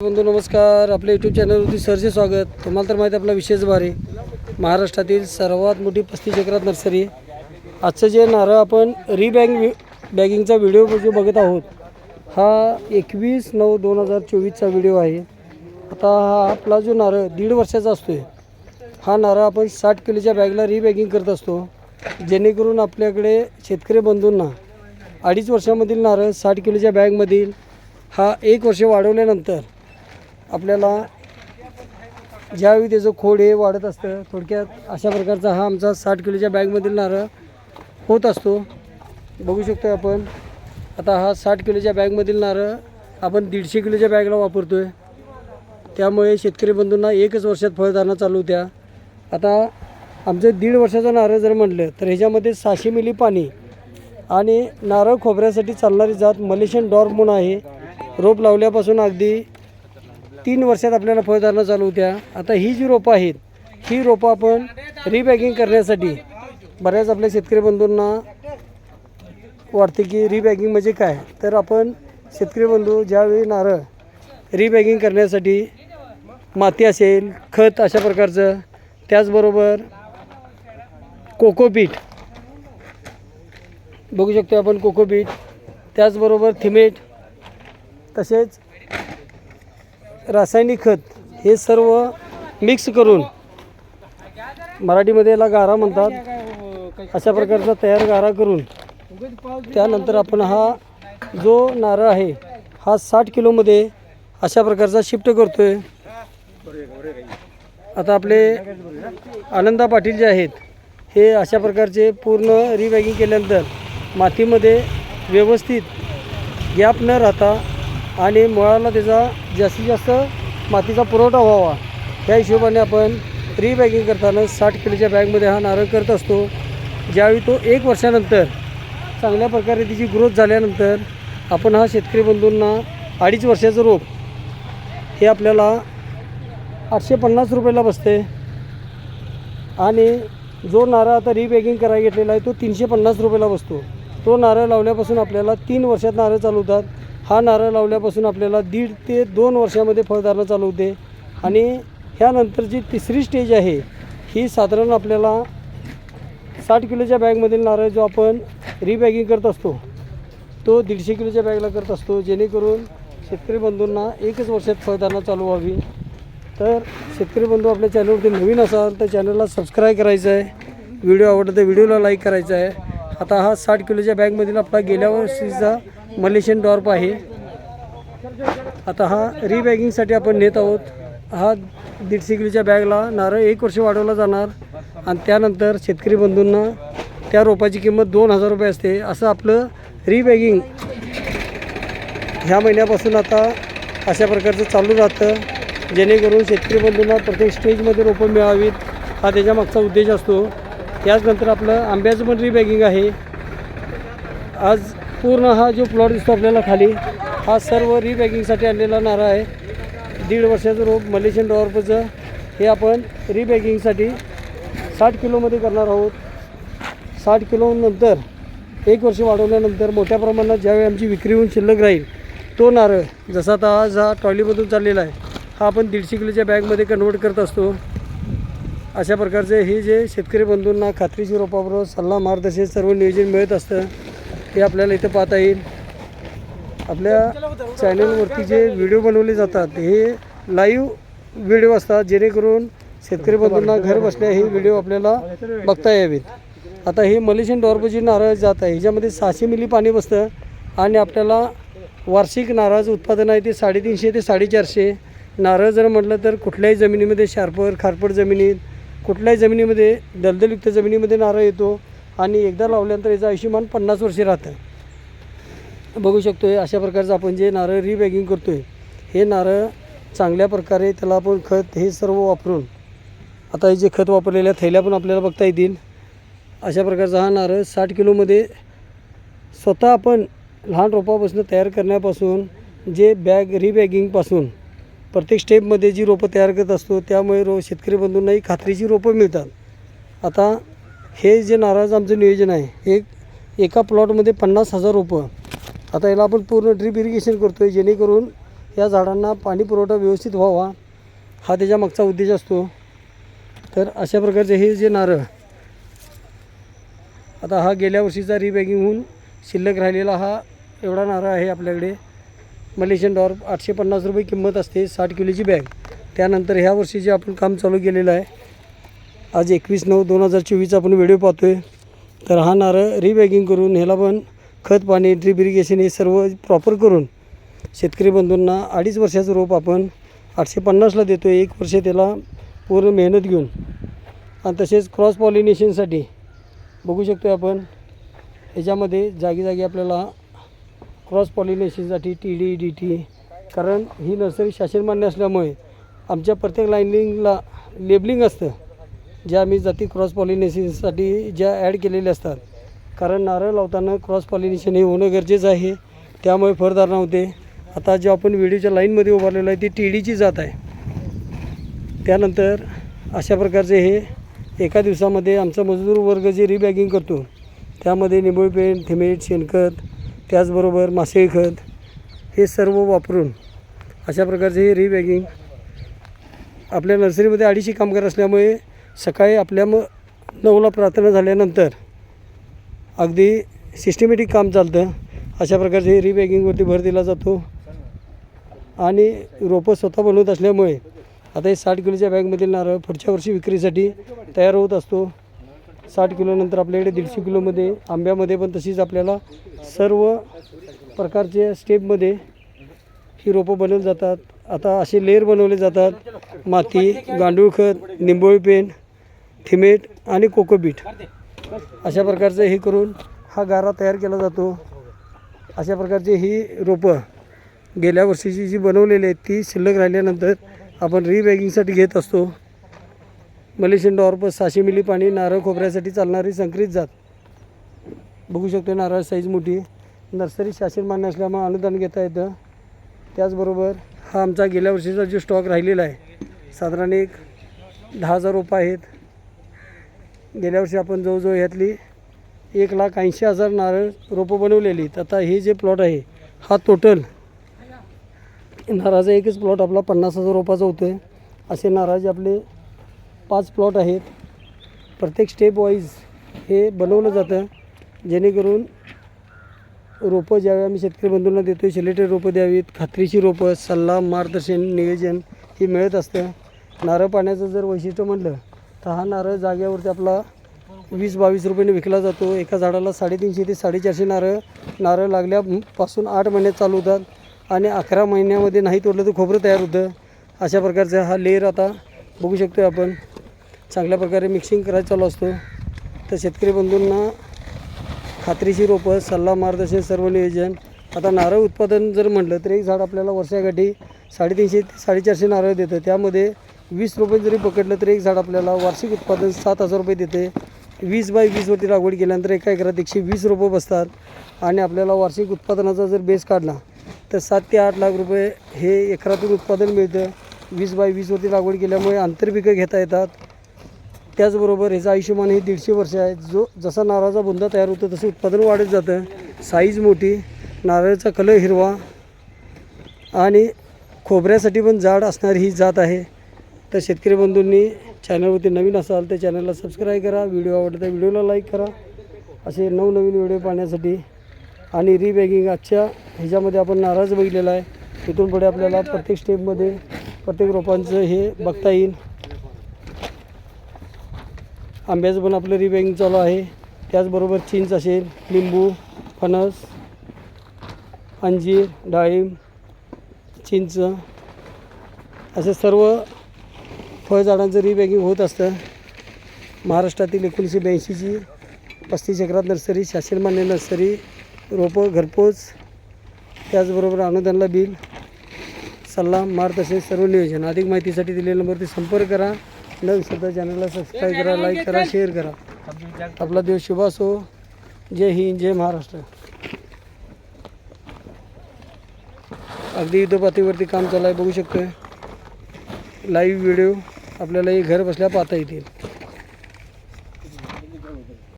बंधू नमस्कार. आपल्या यूट्यूब चॅनलवरती सरचे स्वागत. तुम्हाला तर माहिती आहे आपला विशेष बारे महाराष्ट्रातील सर्वात मोठी पस्तीस एकरात नर्सरी आजचं जे नारळ आपण रीबॅग बॅगिंगचा व्हिडिओ जो बघत आहोत हा एकवीस नऊ दोन हजार चोवीसचा व्हिडिओ आहे. आता हा आपला जो नारळ दीड वर्षाचा असतो आहे हा नारळ आपण साठ किलोच्या बॅगला रीबॅगिंग करत असतो. जेणेकरून आपल्याकडे शेतकरी बंधूंना अडीच वर्षामधील नारळ साठ किलोच्या बॅगमधील हा एक वर्ष वाढवल्यानंतर आपल्याला ज्यावेळी त्याचं खोड हे वाढत असतं थोडक्यात अशा प्रकारचा हा आमचा साठ किलोच्या बॅगमधील नारळ होत असतो. बघू शकतो आपण. आता हा साठ किलोच्या बॅगमधील नारळ आपण दीडशे किलोच्या बॅगला वापरतो आहे त्यामुळे शेतकरी बंधूंना एकच वर्षात फळधारणा चालू होत्या. आता आमचं दीड वर्षाचं नारळ जर म्हटलं तर ह्याच्यामध्ये सहाशे मिली पाणी आणि नारळ खोबऱ्यासाठी चालणारी जात मलेशियन डॉर्फ म्हणून आहे. रोप लावल्यापासून अगदी तीन वर्षात आपल्याला फळधारणा चालू होत्या. आता ही जी रोपं आहेत ही रोपं आपण रिबॅगिंग करण्यासाठी बऱ्याच आपल्या शेतकरी बंधूंना वाटते की रिबॅगिंग म्हणजे काय? तर आपण शेतकरी बंधू ज्यावेळी नारळ रिबॅगिंग करण्यासाठी माती असेल खत अशा प्रकारचं त्याचबरोबर कोकोपीट बघू शकतो आपण कोकोपीट त्याचबरोबर थिमेट तसेच रासायनिक खत हे सर्व मिक्स करून मराठीमध्ये याला गारा म्हणतात. अशा प्रकारचा तयार गारा करून त्यानंतर आपण हा जो नारळ आहे हा साठ किलोमध्ये अशा प्रकारचा शिफ्ट करतो आहे आता आपले आनंदा पाटील जे आहेत हे अशा प्रकारचे पूर्ण रिबॅगिंग केल्यानंतर मातीमध्ये व्यवस्थित गॅप न राहता आणि मुळाला त्याचा जास्तीत जास्त मातीचा पुरवठा व्हावा. त्या हिशोबाने आपण रिबॅगिंग करताना साठ किलोच्या बॅगमध्ये हा नारळ करत असतो. ज्यावेळी तो एक वर्षानंतर चांगल्या प्रकारे तिची ग्रोथ झाल्यानंतर आपण हा शेतकरी बंधूंना अडीच वर्षाचं रोप हे आपल्याला आठशे पन्नास रुपयाला बसते. आणि जो नारळ आता रिबॅगिंग करायला घेतलेला आहे तो तीनशे पन्नास रुपयाला बसतो. तो नारळ लावल्यापासून आपल्याला तीन वर्षात नारळ चालवतात. हा नारळ लावल्यापासून आपल्याला दीड ते दोन वर्षामध्ये फळधारणा चालू होते. आणि ह्यानंतरची तिसरी स्टेज आहे ही साधारण आपल्याला साठ किलोच्या बॅगमधील नारळ जो आपण रिबॅगिंग करत असतो तो दीडशे किलोच्या बॅगला करत असतो. जेणेकरून शेतकरी बंधूंना एकच वर्षात फळधारणा चालू व्हावी. तर शेतकरी बंधू आपल्या चॅनलवरती नवीन असाल तर चॅनलला सबस्क्राईब करायचं आहे. व्हिडिओ आवडला तर व्हिडिओला लाईक करायचा आहे. आता हा साठ किलोच्या बॅगमधील आपला गेल्या वर्षीचा मलेशियन डॉर्प आहे. आता हा रिबॅगिंगसाठी आपण नेत आहोत. हा दीडशे किलोच्या बॅगला नारळ एक वर्ष वाढवला जाणार आणि त्यानंतर शेतकरी बंधूंना त्या रोपाची किंमत दोन हजार रुपये असते. असं आपलं रिबॅगिंग ह्या महिन्यापासून आता अशा प्रकारचं चालू राहतं. जेणेकरून शेतकरी बंधूंना प्रत्येक स्टेजमध्ये रोपं मिळावीत. हा त्याच्यामागचा उद्देश असतो. त्याचनंतर आपलं आंब्याचं पण रिबॅगिंग आहे. आज पूर्ण हा जो प्लॉट दिसतो आपल्याला खाली हा सर्व रिबॅगिंगसाठी आणलेला नारळ आहे. दीड वर्षाचं रोप मलेशियन डॉर्पचं हे आपण रिबॅगिंगसाठी साठ किलोमध्ये करणार आहोत. साठ किलोनंतर एक वर्ष वाढवल्यानंतर मोठ्या प्रमाणात ज्यावेळी आमची विक्री होऊन शिल्लक राहील तो नारळ जसा आता आज हा ट्रॉलीमधून चाललेला आहे हा आपण दीडशे किलोच्या बॅगमध्ये कन्वर्ट करत असतो. अशा प्रकारचे हे जे शेतकरी बंधूंना खात्रीशीर रोपाबरोबर सल्ला मार्गदर्शन सर्व नियोजन मिळत असतं. ते आपल्याला इथं पाहता येईल. आपल्या चॅनलवरती जे व्हिडिओ बनवले जातात हे लाईव्ह व्हिडिओ असतात जेणेकरून शेतकरी बंधूंना घर बसल्या हे व्हिडिओ आपल्याला बघता यावेत. आता हे मलेशियन डॉर्बजी नारळ जात आहे ह्याच्यामध्ये सहाशे मिली पाणी बसतं आणि आपल्याला वार्षिक नारळाचं उत्पादन आहे ते साडेतीनशे ते साडेचारशे. नारळ जर म्हटलं तर कुठल्याही जमिनीमध्ये शार्पर खारपट जमिनीत कुठल्याही जमिनीमध्ये दलदलयुक्त जमिनीमध्ये नारळ येतो. आणि एकदा लावल्यानंतर याचं आयुष्यमान पन्नास वर्षे राहतं. बघू शकतो आहे अशा प्रकारचं आपण जे नारळ रिबॅगिंग करतो आहे हे नारळ चांगल्या प्रकारे त्याला आपण खत हे सर्व वापरून आता हे जे खत वापरलेल्या थैल्या पण आपल्याला बघता येतील. अशा प्रकारचा हा नारळ साठ किलोमध्ये स्वतः आपण लहान रोपापासून तयार करण्यापासून जे बॅग रिबॅगिंगपासून प्रत्येक स्टेपमध्ये जी रोपं तयार करत असतो त्यामुळे रो शेतकरी बंधूंनाही खात्रीची रोपं मिळतात. आता हे जे नारळाचं आमचं नियोजन आहे एक एका प्लॉटमध्ये पन्नास हजार रोपं आता याला आपण पूर्ण ड्रीप इरिगेशन करतो आहे जेणेकरून या झाडांना पाणी पुरवठा व्यवस्थित व्हावा हा त्याच्या मागचा उद्देश असतो. तर अशा प्रकारचे हे जे नारळ आता हा गेल्या वर्षीचा रिबॅगिंग होऊन शिल्लक राहिलेला हा एवढा नारळ आहे आपल्याकडे. मलेशियन डॉर आठशे पन्नास रुपये किंमत असते साठ किलोची बॅग त्यानंतर ह्या वर्षी जे आपण काम चालू केलेलं आहे आज एकवीस नऊ दोन हजार चोवीस आपण व्हिडिओ पाहतो आहे तर हा नारळ रिबॅगिंग करून ह्याला पण खत पाणी ड्रीप इरिगेशन हे सर्व प्रॉपर करून शेतकरी बंधूंना अडीच वर्षाचं रोप आपण आठशे पन्नासला देतो आहे एक वर्ष त्याला पूर्ण मेहनत घेऊन. आणि तसेच क्रॉस पॉलिनेशनसाठी बघू शकतो आपण ह्याच्यामध्ये जागी जागी आपल्याला क्रॉस पॉलिनेशनसाठी टी डी डी टी कारण ही नर्सरी शासन मान्य असल्यामुळे आमच्या प्रत्येक लाईनिंगला लेबलिंग असतं. ज्या आम्ही जाती क्रॉस पॉलिनेशनसाठी ज्या ॲड केलेल्या असतात. कारण नारळ लावताना क्रॉस पॉलिनेशन हे होणं गरजेचं आहे. त्यामुळे फरधारणा होते आता जे आपण व्हिडिओच्या लाईनमध्ये उभारलेलो आहे ती टी डीची जात आहे. त्यानंतर अशा प्रकारचे हे एका दिवसामध्ये आमचा मजदूर वर्ग जे रिबॅगिंग करतो त्यामध्ये निंबोळी पेंट थिमेट शेणखत त्याचबरोबर मासे खत हे सर्व वापरून अशा प्रकारचे हे रिबॅगिंग आपल्या नर्सरीमध्ये अडीचशे कामगार असल्यामुळे सकाळी आपल्या म नऊला प्रार्थना झाल्यानंतर अगदी सिस्टमॅटिक काम चालतं. अशा प्रकारचे रिबॅगिंगवरती भर दिला जातो. आणि रोपं स्वतः बनवत असल्यामुळे आता हे साठ किलोच्या बॅगमधील नारळ पुढच्या वर्षी विक्रीसाठी तयार होत असतो. साठ किलोनंतर आपल्याकडे दीडशे किलोमध्ये आंब्यामध्ये पण तशीच आपल्याला सर्व प्रकारचे स्टेपमध्ये ही रोपं बनवली जातात. आता असे लेअर बनवले जातात. माती गांडूळ खत निंबोळी पेन थिमेट आणि कोकोबीट अशा प्रकारचं हे करून हा गारा तयार केला जातो. अशा प्रकारची ही रोपं गेल्या वर्षीची जी बनवलेली आहेत ती शिल्लक राहिल्यानंतर आपण रिबॅगिंगसाठी घेत असतो. मलेशियन डॉर्प सहाशे मिली पाणी नारळ खोबऱ्यासाठी चालणारी संकरित जात. बघू शकतो नारळ साईज मोठी. नर्सरी शासन मान्य असल्यामुळे अनुदान घेता येतं. त्याचबरोबर हा आमचा गेल्या वर्षीचा जो स्टॉक राहिलेला आहे साधारण एक दहा हजार रोपं आहेत. गेल्या वर्षी आपण जवळजवळ ह्यातली एक लाख ऐंशी हजार नारळ रोपं बनवलेली. आहेत आता हे जे प्लॉट आहे हा टोटल नारळाचा एकच प्लॉट आपला पन्नास हजार रोपाचा होतो आहे असे नारळाचे आपले पाच प्लॉट आहेत. प्रत्येक स्टेप वाईज हे बनवलं जातं. जेणेकरून रोपं ज्यावेळी आम्ही शेतकरी बंधूंना देतो सिलेटेड रोपं द्यावीत खात्रीची रोपं सल्ला मार्गदर्शन नियोजन हे मिळत असतं. नारळ पाण्याचं जर वैशिष्ट्य म्हटलं तर हा नारळ जाग्यावरती आपला वीस बावीस रुपयाने विकला जातो. एका झाडाला साडेतीनशे ते साडेचारशे नारळ नारळ लागल्यापासून आठ महिन्यात चालू होतात आणि अकरा महिन्यामध्ये नाही तोडलं तर खोबरं तयार होतं. अशा प्रकारचा हा लेअर आता बघू शकतो आपण. चांगल्या प्रकारे मिक्सिंग करायला चालू असतो. तर शेतकरी बंधूंना खात्रीशी रोपं सल्ला मार्गदर्शन सर्व नियोजन. आता नारळ उत्पादन जर म्हटलं तर एक झाड आपल्याला वर्षाकाठी साडेतीनशे ते साडेचारशे नारळ देतं. त्यामध्ये वीस रुपये जरी पकडलं तरी एक झाड आपल्याला वार्षिक उत्पादन सात हजार रुपये देते. वीस बाय वीसवरती लागवड केल्यानंतर एका एकरात एकशे वीस रुपये बसतात. आणि आपल्याला वार्षिक उत्पादनाचा जर बेस काढला तर सात ते आठ लाख रुपये हे एकरातून उत्पादन मिळतं. वीस बाय वीसवरती लागवड केल्यामुळे आंतरपिकं घेता येतात. त्याचबरोबर ह्याचं आयुष्यमान हे दीडशे वर्ष आहे. जो जसा नारळाचा बुंदा तयार होतो तसं उत्पादन वाढत जातं. साईज मोठी नारळाचा कलर हिरवा आणि खोबऱ्यासाठी पण जाड असणारी ही जात आहे. तर शेतकरी बंधूंनी चॅनलवरती नवीन असाल तर चॅनलला सबस्क्राईब करा. व्हिडिओ आवडला तर व्हिडिओला लाईक करा. असे नवनवीन व्हिडिओ पाहण्यासाठी आणि रिबॅगिंग आजच्या ह्याच्यामध्ये आपण नाराज बघितलेला आहे. तिथून पुढे आपल्याला प्रत्येक स्टेपमध्ये प्रत्येक रोपांचं हे बघता येईल. आंब्याचं पण आपलं रिबॅगिंग चालू आहे. त्याचबरोबर चिंच असेल लिंबू फणस अंजीर डाळिंब चिंच असे सर्व फळझाडांचं रिबॅगिंग होत असतं. महाराष्ट्रातील एकोणीसशे ब्याऐंशीची पस्तीस एकरात नर्सरी शासनमान्य नर्सरी रोपं घरपोच त्याचबरोबर अनुदानला बिल सल्ला मार्गदर्शन सर्व नियोजन. अधिक माहितीसाठी दिलेल्या नंबरवरती संपर्क करा. न विसरता चॅनलला सबस्क्राईब करा लाईक करा शेअर करा. आपला दिवस शुभ असो. जय हिंद जय महाराष्ट्र. अगदी युद्धपातळीवरती काम चालू आहे बघू शकतोय. लाईव्ह व्हिडिओ आपल्याला हे घर बसल्या पाहता येतील.